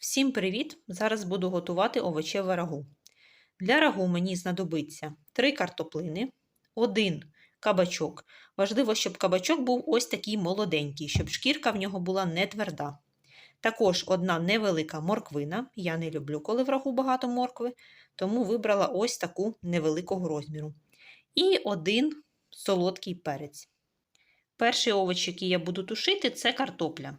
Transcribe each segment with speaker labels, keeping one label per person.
Speaker 1: Всім привіт! Зараз буду готувати овочеве рагу. Для рагу мені знадобиться 3 картоплини, 1 кабачок. Важливо, щоб кабачок був ось такий молоденький, щоб шкірка в нього була не тверда. Також одна невелика морквина. Я не люблю, коли в рагу багато моркви, тому вибрала ось таку невеликого розміру. І один солодкий перець. Перший овоч, який я буду тушити, це картопля.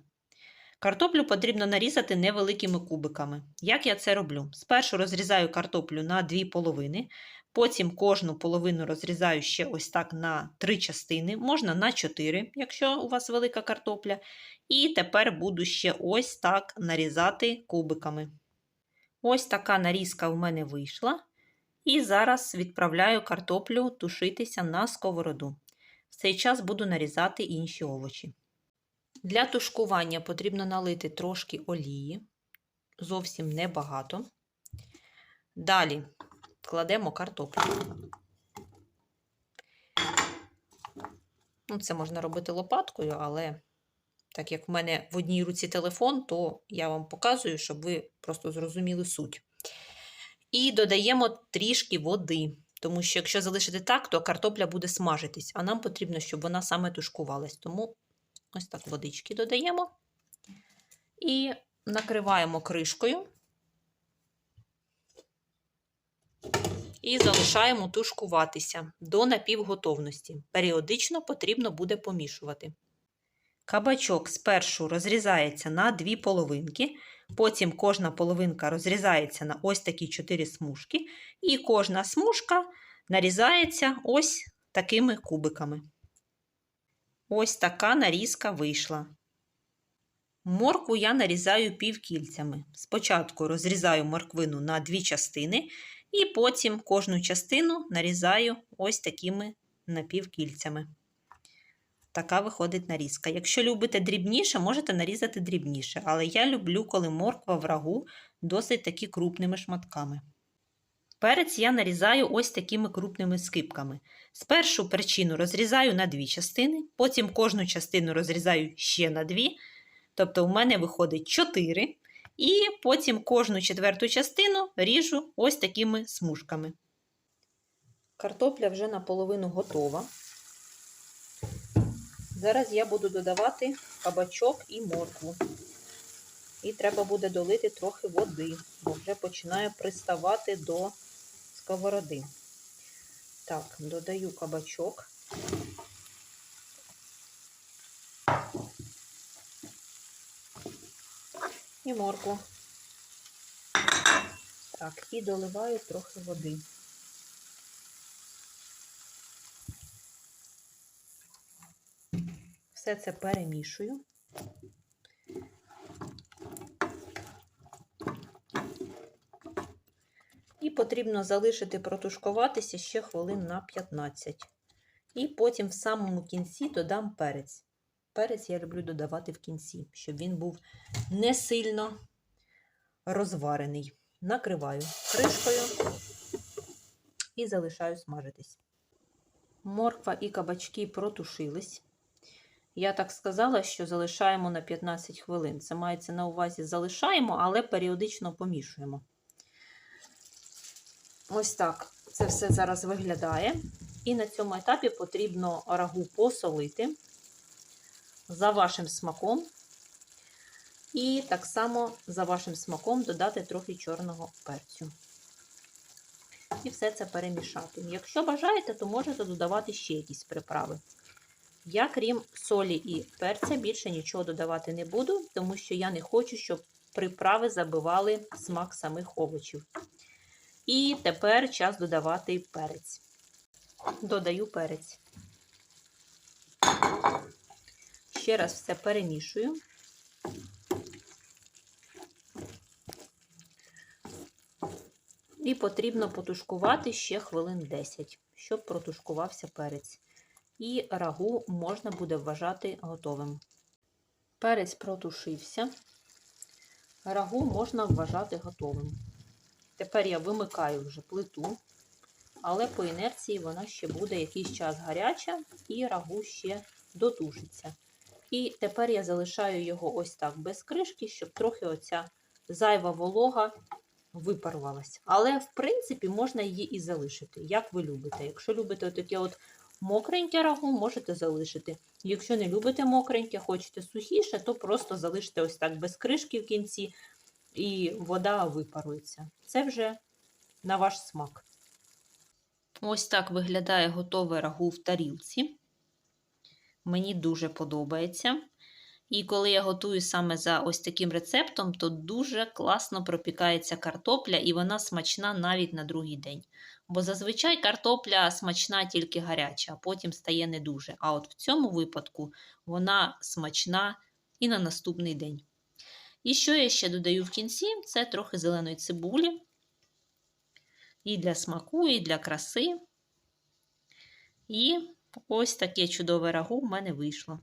Speaker 1: Картоплю потрібно нарізати невеликими кубиками. Як я це роблю? Спершу розрізаю картоплю на дві половини, потім кожну половину розрізаю ще ось так на три частини, можна на чотири, якщо у вас велика картопля. І тепер буду ще ось так нарізати кубиками. Ось така нарізка в мене вийшла. І зараз відправляю картоплю тушитися на сковороду. В цей час буду нарізати інші овочі. Для тушкування потрібно налити трошки олії, зовсім небагато. Далі кладемо картоплю. Ну, Це можна робити лопаткою, але так як в мене в одній руці телефон, то я вам показую, щоб ви просто зрозуміли суть. І додаємо трішки води, тому що якщо залишити так, то картопля буде смажитись, а нам потрібно, щоб вона саме тушкувалась. Тому Ось так водички додаємо і накриваємо кришкою і залишаємо тушкуватися до напівготовності. Періодично потрібно буде помішувати. Кабачок спершу розрізається на дві половинки, потім кожна половинка розрізається на ось такі чотири смужки, і кожна смужка нарізається ось такими кубиками. Ось така нарізка вийшла. Моркву я нарізаю півкільцями. Спочатку розрізаю морквину на дві частини, і потім кожну частину нарізаю ось такими напівкільцями. Така виходить нарізка. Якщо любите дрібніше, можете нарізати дрібніше, але я люблю, коли морква в рагу досить таки крупними шматками. Перець я нарізаю ось такими крупними скипками. Спершу перчину розрізаю на дві частини, потім кожну частину розрізаю ще на дві. Тобто, у мене виходить 4. І потім кожну четверту частину ріжу ось такими смужками. Картопля вже наполовину готова. Зараз я буду додавати кабачок і моркву. І треба буде долити трохи води, бо вже починає приставати до сковороди. Так, додаю кабачок. І морку. Так, і доливаю трохи води. Все це перемішую. Потрібно залишити протушкуватися ще хвилин на 15. І потім в самому кінці додам перець. Перець я люблю додавати в кінці, щоб він був не сильно розварений. Накриваю кришкою і залишаю смажитись. Морква і кабачки протушились. Я так сказала, що залишаємо на 15 хвилин. Це мається на увазі залишаємо, але періодично помішуємо. Ось так це все зараз виглядає. І на цьому етапі потрібно рагу посолити за вашим смаком. І так само за вашим смаком додати трохи чорного перцю. І все це перемішати. Якщо бажаєте, то можете додавати ще якісь приправи. Я, крім солі і перця, більше нічого додавати не буду, тому що я не хочу, щоб приправи забивали смак самих овочів. І тепер час додавати перець. Додаю перець. Ще раз все перемішую. І потрібно потушкувати ще хвилин 10, щоб протушкувався перець. І рагу можна буде вважати готовим. Перець протушився, рагу можна вважати готовим. Тепер я вимикаю вже плиту, але по інерції вона ще буде якийсь час гаряча і рагу ще дотушиться. І тепер я залишаю його ось так без кришки, щоб трохи оця зайва волога випарувалась. Але, в принципі, можна її і залишити, як ви любите. Якщо любите таке от мокреньке рагу, можете залишити. Якщо не любите мокреньке, хочете сухіше, то просто залиште ось так без кришки в кінці, і вода випарується. Це вже на ваш смак. Ось так виглядає готове рагу в тарілці. Мені дуже подобається. І коли я готую саме за ось таким рецептом, то дуже класно пропікається картопля, і вона смачна навіть на другий день. Бо зазвичай картопля смачна тільки гаряча, а потім стає не дуже. А от в цьому випадку вона смачна і на наступний день. І що я ще додаю в кінці? Це трохи зеленої цибулі. І для смаку, і для краси. І ось таке чудове рагу в мене вийшло.